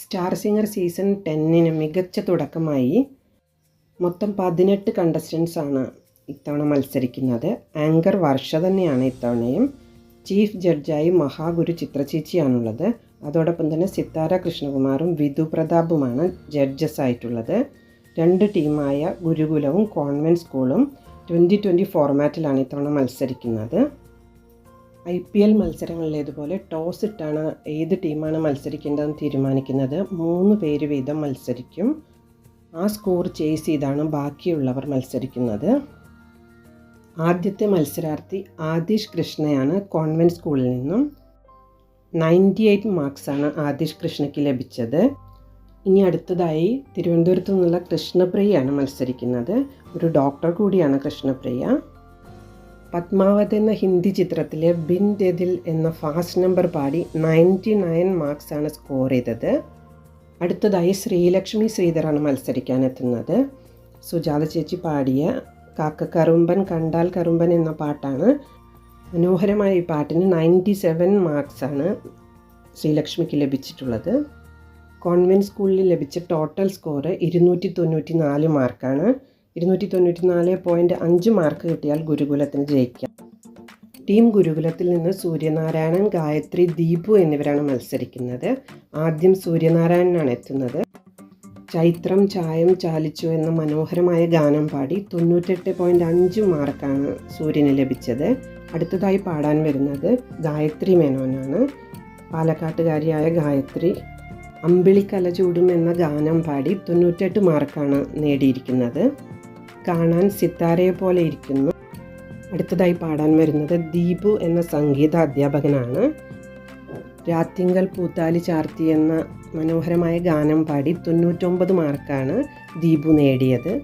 Star singer season ടെന്നിന് മികച്ച തുടക്കമായി. മൊത്തം പതിനെട്ട് കണ്ടസ്റ്റൻസാണ് ഇത്തവണ മത്സരിക്കുന്നത്. ആങ്കർ വർഷ തന്നെയാണ് ഇത്തവണയും. ചീഫ് ജഡ്ജായി മഹാഗുരു ചിത്രചേച്ചിയാണുള്ളത്. അതോടൊപ്പം തന്നെ സിത്താര കൃഷ്ണകുമാറും വിധു പ്രതാപുമാണ് ജഡ്ജസ് ആയിട്ടുള്ളത്. രണ്ട് ടീമായ ഗുരുകുലവും കോൺവെന്റ് സ്കൂളും ട്വന്റി ട്വന്റി ഫോർമാറ്റിലാണ് ഇത്തവണ മത്സരിക്കുന്നത്. ഐ പി എൽ മത്സരങ്ങളിലേതുപോലെ ടോസ് ഇട്ടാണ് ഏത് ടീമാണ് മത്സരിക്കേണ്ടതെന്ന് തീരുമാനിക്കുന്നത്. മൂന്ന് പേര് വീതം മത്സരിക്കും. ആ സ്കോർ ചേസ് ചെയ്താണ് ബാക്കിയുള്ളവർ മത്സരിക്കുന്നത്. ആദ്യത്തെ മത്സരാർത്ഥി ആദിഷ് കൃഷ്ണയാണ് കോൺവെന്റ് സ്കൂളിൽ നിന്നും. നയന്റി എയ്റ്റ് മാർക്സാണ് ആദിഷ് കൃഷ്ണയ്ക്ക് ലഭിച്ചത്. ഇനി അടുത്തതായി തിരുവനന്തപുരത്തു നിന്നുള്ള കൃഷ്ണപ്രിയയാണ് മത്സരിക്കുന്നത്. ഒരു ഡോക്ടർ കൂടിയാണ് കൃഷ്ണപ്രിയ. പത്മാവത് എന്ന ഹിന്ദി ചിത്രത്തിലെ ബിൻ രതിൽ എന്ന ഫാസ്റ്റ് നമ്പർ പാടി നയന്റി നയൻ മാർക്സാണ് സ്കോർ ചെയ്തത്. അടുത്തതായി ശ്രീലക്ഷ്മി ശ്രീധറാണ് മത്സരിക്കാനെത്തുന്നത് സുജാത ചേച്ചി പാടിയ കാക്ക കറുമ്പൻ കണ്ടാൽ കറുമ്പൻ എന്ന പാട്ടാണ്. മനോഹരമായ ഈ പാട്ടിന് നയന്റി സെവൻ മാർക്സാണ് ശ്രീലക്ഷ്മിക്ക് ലഭിച്ചിട്ടുള്ളത്. കോൺവെന്റ് സ്കൂളിൽ ലഭിച്ച ടോട്ടൽ സ്കോറ് ഇരുന്നൂറ്റി തൊണ്ണൂറ്റി നാല് മാർക്കാണ്. ഇരുന്നൂറ്റി തൊണ്ണൂറ്റി നാല് പോയിന്റ് അഞ്ച് മാർക്ക് കിട്ടിയാൽ ഗുരുകുലത്തിന് ജയിക്കാം. ടീം ഗുരുകുലത്തിൽ നിന്ന് സൂര്യനാരായണൻ ഗായത്രി ദീപു എന്നിവരാണ് മത്സരിക്കുന്നത്. ആദ്യം സൂര്യനാരായണനാണ് എത്തുന്നത്. ചൈത്രം ചായം ചാലിച്ചു എന്ന മനോഹരമായ ഗാനം പാടി തൊണ്ണൂറ്റെട്ട് പോയിന്റ് അഞ്ച് മാർക്കാണ് സൂര്യന് ലഭിച്ചത്. അടുത്തതായി പാടാൻ വരുന്നത് ഗായത്രി മേനോനാണ്. പാലക്കാട്ടുകാരിയായ ഗായത്രി അമ്പിളിക്കല ചൂടും എന്ന ഗാനം പാടി തൊണ്ണൂറ്റെട്ട് മാർക്കാണ് നേടിയിരിക്കുന്നത്. കാണാൻ സിത്താരയെ പോലെ ഇരിക്കുന്നു. അടുത്തതായി പാടാൻ വരുന്നത് ദീപു എന്ന സംഗീത അധ്യാപകനാണ് രാത്തിങ്കൽ പൂത്താലി ചാർത്തി എന്ന മനോഹരമായ ഗാനം പാടി തൊണ്ണൂറ്റൊമ്പത് മാർക്കാണ് ദീപു നേടിയത്.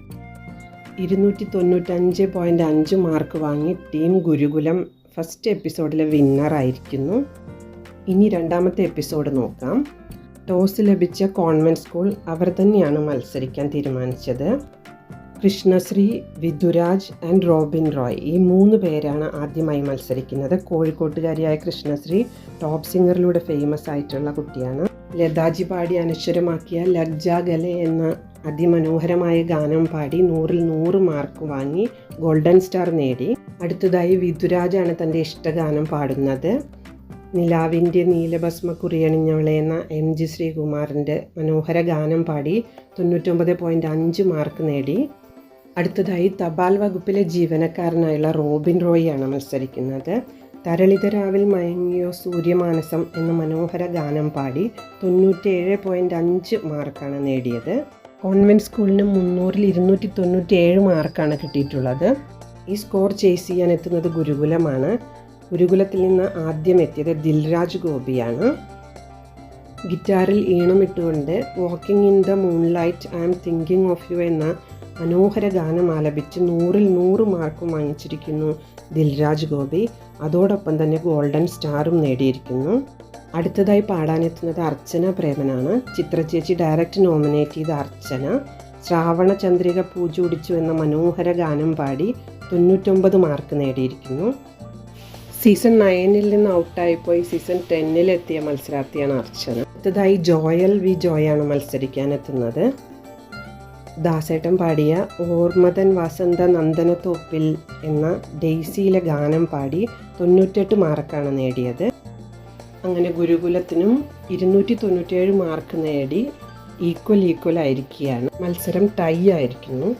ഇരുന്നൂറ്റി തൊണ്ണൂറ്റഞ്ച് പോയിന്റ് അഞ്ച് മാർക്ക് വാങ്ങി ടീം ഗുരുകുലം ഫസ്റ്റ് എപ്പിസോഡിലെ വിന്നറായിരിക്കുന്നു ഇനി രണ്ടാമത്തെ എപ്പിസോഡ് നോക്കാം. ടോസ് ലഭിച്ച കോൺവെന്റ് സ്കൂൾ അവർ തന്നെയാണ് മത്സരിക്കാൻ തീരുമാനിച്ചത്. Krishnasree Vidhuraj and Robin Roy. ഈ മൂന്ന് പേരാണ് ആദ്യമായി മത്സരിക്കുന്നത്. കോഴിക്കോട്ടുകാരിയായ കൃഷ്ണശ്രീ ടോപ്പ് സിംഗറിലൂടെ ഫേമസ് ആയിട്ടുള്ള കുട്ടിയാണ്. ലതാജി പാടി അനശ്വരമാക്കിയ ലഗ്ജാഗലെ എന്ന അതിമനോഹരമായ ഗാനം പാടി നൂറിൽ നൂറ് മാർക്ക് വാങ്ങി ഗോൾഡൻ സ്റ്റാർ നേടി. അടുത്തതായി വിധുരാജാണ് തന്റെ ഇഷ്ടഗാനം പാടുന്നത്. നിലാവിന്റെ നീലഭസ്മ കുറിയണിഞ്ഞവളെ എന്ന എം ജി ശ്രീകുമാറിന്റെ മനോഹര ഗാനം പാടി തൊണ്ണൂറ്റൊമ്പത് പോയിന്റ് അഞ്ച് മാർക്ക് നേടി. അടുത്തതായി തപാൽ വകുപ്പിലെ ജീവനക്കാരനായുള്ള റോബിൻ റോയിയാണ് മത്സരിക്കുന്നത്. തരളിതരാവിൽ മയങ്ങിയോ സൂര്യമാനസം എന്ന മനോഹര ഗാനം പാടി തൊണ്ണൂറ്റേഴ് പോയിന്റ് അഞ്ച് മാർക്കാണ് നേടിയത്. കോൺവെന്റ് സ്കൂളിന് മുന്നൂറിൽ ഇരുന്നൂറ്റി തൊണ്ണൂറ്റി ഏഴ് മാർക്കാണ് കിട്ടിയിട്ടുള്ളത്. ഈ സ്കോർ ചേസ് ചെയ്യാൻ എത്തുന്നത് ഗുരുകുലമാണ്. ഗുരുകുലത്തിൽ നിന്ന് ആദ്യം എത്തിയത് ദിൽരാജ് ഗോപിയാണ്. ഗിറ്റാറിൽ ഈണമിട്ടുകൊണ്ട് walking in the moonlight I am thinking of you എന്ന മനോഹര ഗാനം ആലപിച്ച് നൂറിൽ നൂറ് മാർക്കും വാങ്ങിച്ചിരിക്കുന്നു ദിൽരാജ് ഗോപി. അതോടൊപ്പം തന്നെ ഗോൾഡൻ സ്റ്റാറും നേടിയിരിക്കുന്നു. അടുത്തതായി പാടാനെത്തുന്നത് അർച്ചന പ്രേമനാണ്. ചിത്രചേച്ചി ഡയറക്റ്റ് നോമിനേറ്റ് ചെയ്ത അർച്ചന. ശ്രാവണ ചന്ദ്രിക പൂജ ഉടിച്ചു എന്ന മനോഹര ഗാനം പാടി തൊണ്ണൂറ്റൊമ്പത് മാർക്ക് നേടിയിരിക്കുന്നു. സീസൺ നയനിൽ നിന്ന് ഔട്ടായിപ്പോയി സീസൺ ടെന്നിലെത്തിയ മത്സരാർത്ഥിയാണ് അർച്ചന. അടുത്തതായി ജോയൽ വി ജോയാണ് മത്സരിക്കാനെത്തുന്നത്. ദാസേട്ടൻ പാടിയ ഓർമ്മതൻ വസന്ത നന്ദനത്തോപ്പിൽ എന്ന ഡെയ്സിയിലെ ഗാനം പാടി തൊണ്ണൂറ്റെട്ട് മാർക്കാണ് നേടിയത്. അങ്ങനെ ഗുരുകുലത്തിനും ഇരുന്നൂറ്റി തൊണ്ണൂറ്റിയേഴ് മാർക്ക് നേടി ഈക്വൽ ഈക്വൽ ആയിരിക്കുകയാണ്. മത്സരം ടൈ ആയിരിക്കുന്നു.